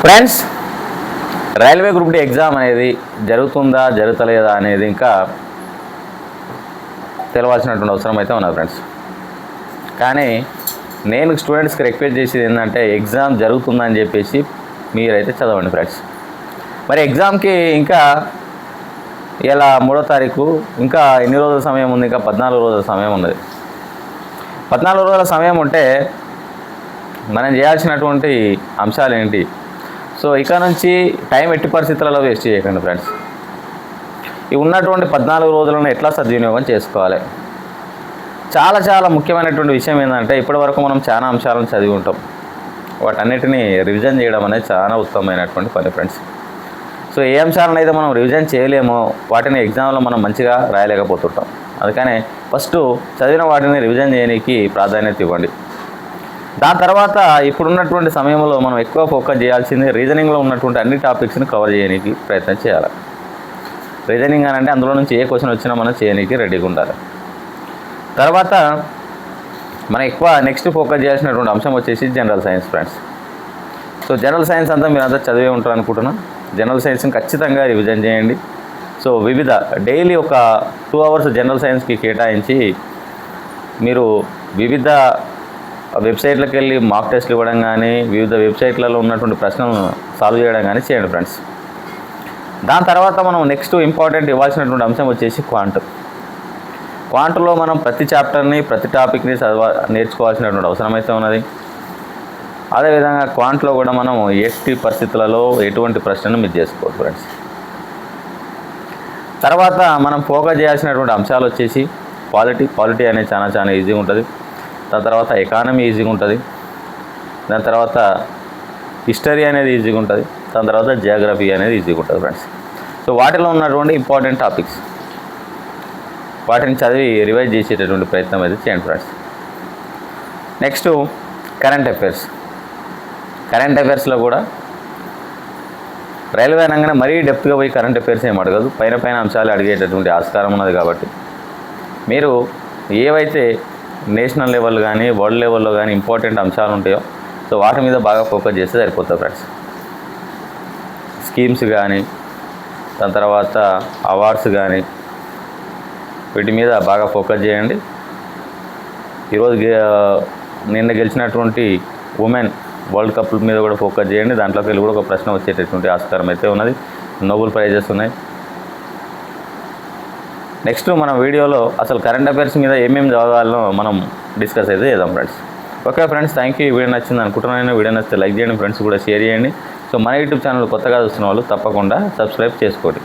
Friends railway group D exam అనేది జరుగుతుందా జరుగుతలేదా అనేది ఇంకా తెలవాల్సినటువంటి అవసరం అయితే ఉన్నది ఫ్రెండ్స్ కానీ నేను స్టూడెంట్స్కి రిక్వెస్ట్ చేసేది ఏంటంటే ఎగ్జామ్ జరుగుతుందని చెప్పేసి మీరైతే చదవండి ఫ్రెండ్స్ మరి ఎగ్జామ్కి ఇంకా ఇలా మూడో తారీఖు ఇంకా ఎన్ని రోజుల సమయం ఉంది? ఇంకా పద్నాలుగు రోజుల సమయం ఉన్నది. పద్నాలుగు రోజుల సమయం ఉంటే మనం చేయాల్సినటువంటి అంశాలు ఏంటి సో ఇక నుంచి టైం ఎట్టి పరిస్థితులలో వేస్ట్ చేయకండి ఫ్రెండ్స్. ఈ ఉన్నటువంటి పద్నాలుగు రోజులను ఎట్లా సద్వినియోగం చేసుకోవాలి? చాలా చాలా ముఖ్యమైనటువంటి విషయం ఏంటంటే ఇప్పటివరకు మనం చాలా అంశాలను చదివి ఉంటాం. వాటన్నిటిని రివిజన్ చేయడం అనేది చాలా ఉత్తమమైనటువంటి పని ఫ్రెండ్స్. సో ఏ అంశాలను అయితే మనం రివిజన్ చేయలేమో వాటిని ఎగ్జామ్లో మనం మంచిగా రాయలేకపోతుంటాం. అందుకనే ఫస్ట్ చదివిన వాటిని రివిజన్ చేయడానికి ప్రాధాన్యత ఇవ్వండి. దాని తర్వాత ఇప్పుడున్నటువంటి సమయంలో మనం ఎక్కువ ఫోకస్ చేయాల్సింది రీజనింగ్లో ఉన్నటువంటి అన్ని టాపిక్స్ని కవర్ చేయడానికి ప్రయత్నం చేయాలి. రీజనింగ్ అని అంటే అందులో నుంచి ఏ క్వశ్చన్ వచ్చినా మనం చేయడానికి రెడీగా ఉండాలి. తర్వాత మనం ఎక్కువ నెక్స్ట్ ఫోకస్ చేయాల్సినటువంటి అంశం వచ్చేసి general science friends. So general science అంతా మీరు అంతా చదివే ఉంటారు అనుకుంటున్నాను జనరల్ సైన్స్ని ఖచ్చితంగా రివిజన్ చేయండి. సో వివిధ డైలీ ఒక టూ అవర్స్ జనరల్ సైన్స్కి కేటాయించి మీరు వివిధ వెబ్సైట్లకు వెళ్ళి మాక్ టెస్ట్లు ఇవ్వడం కానీ వివిధ వెబ్సైట్లలో ఉన్నటువంటి ప్రశ్నలను సాల్వ్ చేయడం కానీ చేయండి ఫ్రెండ్స్. దాని తర్వాత మనం నెక్స్ట్ ఇంపార్టెంట్ ఇవ్వాల్సినటువంటి అంశం వచ్చేసి క్వాంట్. క్వాంట్లో మనం ప్రతి చాప్టర్ని ప్రతి టాపిక్ని చదవ నేర్చుకోవాల్సినటువంటి అవసరం అయితే ఉన్నది. అదేవిధంగా క్వాంట్లో కూడా మనం ఎట్టి పరిస్థితులలో ఎటువంటి ప్రశ్నను మీరు చేసుకోవచ్చు ఫ్రెండ్స్. తర్వాత మనం ఫోకస్ చేయాల్సినటువంటి అంశాలు వచ్చేసి పాలిటీ పాలిటీ అనేది చాలా చాలా ఈజీగా ఉంటుంది. దాని తర్వాత ఎకానమీ ఈజీగా ఉంటుంది. దాని తర్వాత హిస్టరీ అనేది ఈజీగా ఉంటుంది. దాని తర్వాత జియోగ్రఫీ అనేది ఈజీగా ఉంటుంది ఫ్రెండ్స్ సో వాటిలో ఉన్నటువంటి ఇంపార్టెంట్ టాపిక్స్ వాటిని చదివి రివైజ్ చేసేటటువంటి ప్రయత్నం అయితే చేయండి friends next current affairs current అఫైర్స్లో కూడా రైల్వే అనగానే మరీ డెప్త్గా పోయి కరెంట్ అఫైర్స్ ఏం అడగదు. పైన పైన అంశాలు అడిగేటటువంటి ఆస్కారం ఉన్నది కాబట్టి. మీరు ఏవైతే నేషనల్ లెవెల్ కానీ వరల్డ్ లెవెల్లో కానీ ఇంపార్టెంట్ అంశాలు ఉంటాయో. సో వాటి మీద బాగా ఫోకస్ చేస్తే సరిపోతుంది ఫ్రెండ్స్. స్కీమ్స్ కానీ దాని తర్వాత అవార్డ్స్ కానీ వీటి మీద బాగా ఫోకస్ చేయండి. ఈరోజు నిన్న గెలిచినటువంటి ఉమెన్ వరల్డ్ కప్ మీద కూడా ఫోకస్ చేయండి. దాంట్లోకి వెళ్ళి కూడా ఒక ప్రశ్న వచ్చేటటువంటి ఆస్కారం అయితే ఉన్నది. నోబెల్ ప్రైజెస్ ఉన్నాయి. నెక్స్ట్ మనం వీడియోలో అసలు కరెంట్ అఫైర్స్ మీద ఏమేమి చదవాలో మనం డిస్కస్ అయితే చేద్దాం friends okay friends thank you ఈ వీడియో నచ్చింది అనుకుంటున్నాను. వీడియో నచ్చితే లైక్ చేయండి ఫ్రెండ్స్ కూడా షేర్ చేయండి. సో మన యూట్యూబ్ ఛానల్ కొత్తగా చూస్తున్న వాళ్ళు తప్పకుండా సబ్స్క్రైబ్ చేసుకోండి.